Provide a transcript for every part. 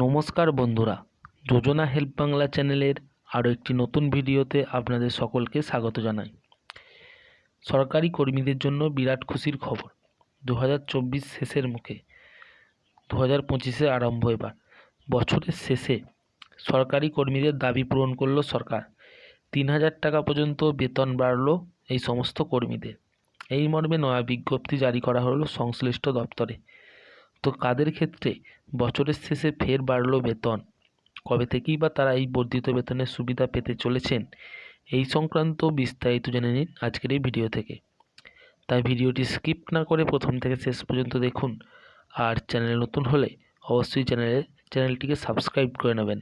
নমস্কার বন্ধুরা। যোজনা হেল্প বাংলা চ্যানেলের আরও একটি নতুন ভিডিওতে আপনাদের সকলকে স্বাগত জানাই। সরকারি কর্মীদের জন্য বিরাট খুশির খবর। দু হাজার চব্বিশ শেষের মুখে দু হাজার পঁচিশে আরম্ভ এবার। বছরের শেষে সরকারি কর্মীদের দাবি পূরণ করল সরকার। তিন হাজার টাকা পর্যন্ত বেতন বাড়ল এই সমস্ত কর্মীদের। এই মর্মে নয়া বিজ্ঞপ্তি জারি করা হলো সংশ্লিষ্ট দপ্তরে। তো কাদের ক্ষেত্রে? বছরের শেষে ফের বাড়ল বেতন। কবে থেকেই বা তারা এই বর্ধিত বেতনের সুবিধা পেতে চলেছেন? এই সংক্রান্ত বিস্তারিত জেনে নিন আজকের এই ভিডিও থেকে। তাই ভিডিওটি স্কিপ না করে প্রথম থেকে শেষ পর্যন্ত দেখুন। আর চ্যানেলে নতুন হলে অবশ্যই চ্যানেলে, চ্যানেলটিকে সাবস্ক্রাইব করে নেবেন।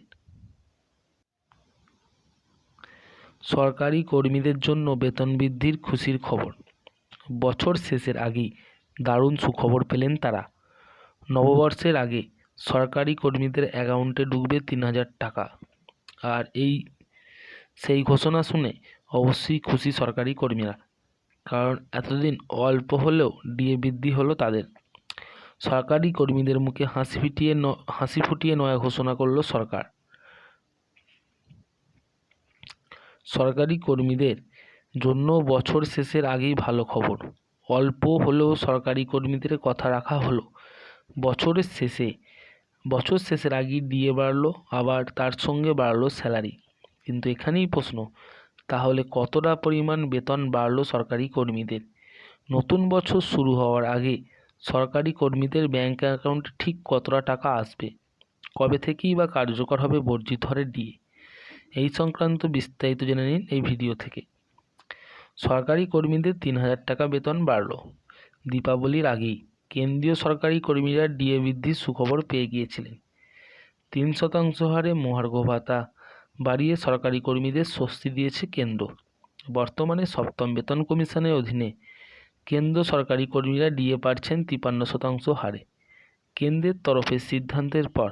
সরকারি কর্মীদের জন্য বেতন বৃদ্ধির খুশির খবর। বছর শেষের আগেই দারুণ সুখবর পেলেন তারা। নববর্ষের আগে সরকারি কর্মীদের অ্যাকাউন্টে ঢুকবে তিন হাজার টাকা। আর এই, সেই ঘোষণা শুনে অবশ্যই খুশি সরকারি কর্মীরা। কারণ এতদিন অল্প হলেও ডিএ বৃদ্ধি হলো তাদের। সরকারি কর্মীদের মুখে হাসি ফুটিয়ে হাসি ফুটিয়ে নয়া ঘোষণা করল সরকার। সরকারি কর্মীদের জন্য বছর শেষের আগেই ভালো খবর। অল্প হলেও সরকারি কর্মীদের কথা রাখা হলো। বছরের শেষে, বছর শেষের আগেই দিয়ে বাড়লো, আবার তার সঙ্গে বাড়লো স্যালারি। কিন্তু এখানেই প্রশ্ন, তাহলে কতটা পরিমাণ বেতন বাড়লো সরকারি কর্মীদের? নতুন বছর শুরু হওয়ার আগে সরকারি কর্মীদের ব্যাঙ্ক অ্যাকাউন্টে ঠিক কতটা টাকা আসবে? কবে থেকেই বা কার্যকর হবে বর্জিত হারে ডিএ? এই সংক্রান্ত বিস্তারিত জেনে নিন এই ভিডিও থেকে। সরকারি কর্মীদের তিন হাজার টাকা বেতন বাড়লো। দীপাবলির আগেই। কেন্দ্রীয় সরকারি কর্মীরা ডিএ বৃদ্ধির সুখবর পেয়ে গিয়েছিলেন। তিন শতাংশ হারে মহার্ঘ ভাতা বাড়িয়ে সরকারি কর্মীদের স্বস্তি দিয়েছে কেন্দ্র। বর্তমানে সপ্তম বেতন কমিশনের অধীনে কেন্দ্র সরকারি কর্মীরা ডিএ পাচ্ছেন তিপান্ন শতাংশ হারে। কেন্দ্রের তরফে সিদ্ধান্তের পর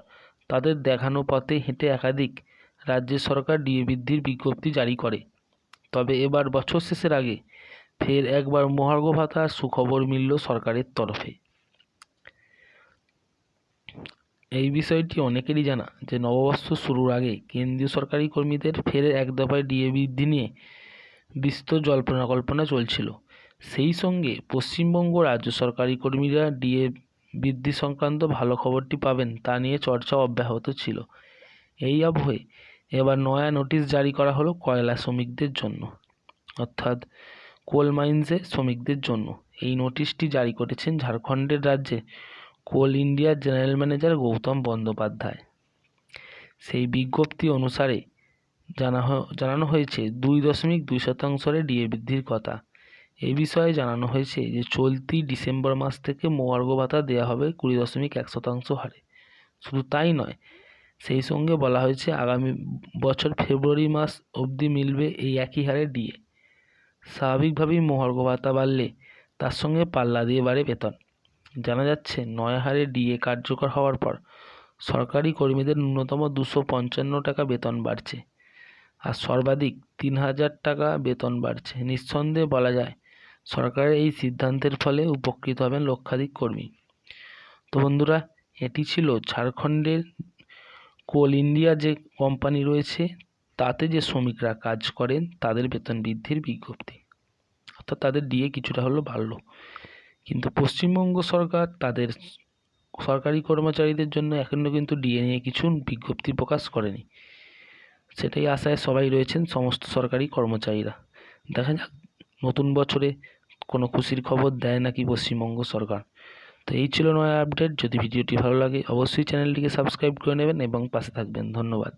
তাদের দেখানো পথে হেঁটে একাধিক রাজ্য সরকার ডিএ বৃদ্ধির বিজ্ঞপ্তি জারি করে। তবে এবার বছর শেষের আগে ফের একবার মহার্ঘ ভাতার সুখবর মিলল সরকারের তরফে। এই বিষয়টি অনেকেরই জানা যে নববর্ষ শুরুর আগে কেন্দ্রীয় সরকারি কর্মীদের ফের এক দফায় ডিএ বৃদ্ধি নিয়ে বিস্তর জল্পনা কল্পনা চলছিল। সেই সঙ্গে পশ্চিমবঙ্গ রাজ্য সরকারি কর্মীরা ডিএ বৃদ্ধি সংক্রান্ত ভালো খবরটি পাবেন তা নিয়ে চর্চা অব্যাহত ছিল। এই আবহে এবার নয়া নোটিশ জারি করা হলো কয়লা শ্রমিকদের জন্য, অর্থাৎ কোল মাইন্সে শ্রমিকদের জন্য। এই নোটিশটি জারি করেছেন ঝাড়খণ্ডের রাজ্যে কোল ইন্ডিয়ার জেনারেল ম্যানেজার গৌতম বন্দ্যোপাধ্যায়। সেই বিজ্ঞপ্তি অনুসারে জানা জানানো হয়েছে, দুই দশমিক দুই শতাংশরে ডিএ বৃদ্ধির কথা। এ বিষয়ে জানানো হয়েছে যে, চলতি ডিসেম্বর মাস থেকে মহার্ঘ ভাতা দেওয়া হবে কুড়ি দশমিক এক শতাংশ হারে। শুধু তাই নয়, সেই সঙ্গে বলা হয়েছে আগামী বছর ফেব্রুয়ারি মাস অবধি মিলবে এই একই হারে ডিএ। স্বাভাবিকভাবেই মহার্ঘ ভাতা বাড়লে তার সঙ্গে পাল্লা দিয়ে বাড়ে বেতন। জানা যাচ্ছে, নয়া হারে ডিএ কার্যকর হওয়ার পর সরকারি কর্মীদের ন্যূনতম দুশো পঞ্চান্ন টাকা বেতন বাড়ছে আর সর্বাধিক তিন হাজার টাকা বেতন বাড়ছে। নিঃসন্দেহে বলা যায়, সরকারের এই সিদ্ধান্তের ফলে উপকৃত হবেন লক্ষাধিক কর্মী। তো বন্ধুরা, এটি ছিল ঝাড়খণ্ডের কোল ইন্ডিয়া যে কোম্পানি রয়েছে, তাতে যে শ্রমিকরা কাজ করেন, তাদের বেতন বৃদ্ধির বিজ্ঞপ্তি। অর্থাৎ তাদের ডিএ কিছুটা হলেও বাড়লো। কিন্তু পশ্চিমবঙ্গ সরকার তাদের সরকারি কর্মচারীদের জন্য এখনও কিন্তু ডিএ নিয়ে কিছু বিজ্ঞপ্তি প্রকাশ করেনি। সেটাই আশায় সবাই রয়েছেন সমস্ত সরকারি কর্মচারীরা। দেখা যাক, নতুন বছরে কোনো খুশির খবর দেয় নাকি পশ্চিমবঙ্গ সরকার। তো এই ছিল নয়া আপডেট। যদি ভিডিওটি ভালো লাগে, অবশ্যই চ্যানেলটিকে সাবস্ক্রাইব করে নেবেন এবং পাশে থাকবেন। ধন্যবাদ।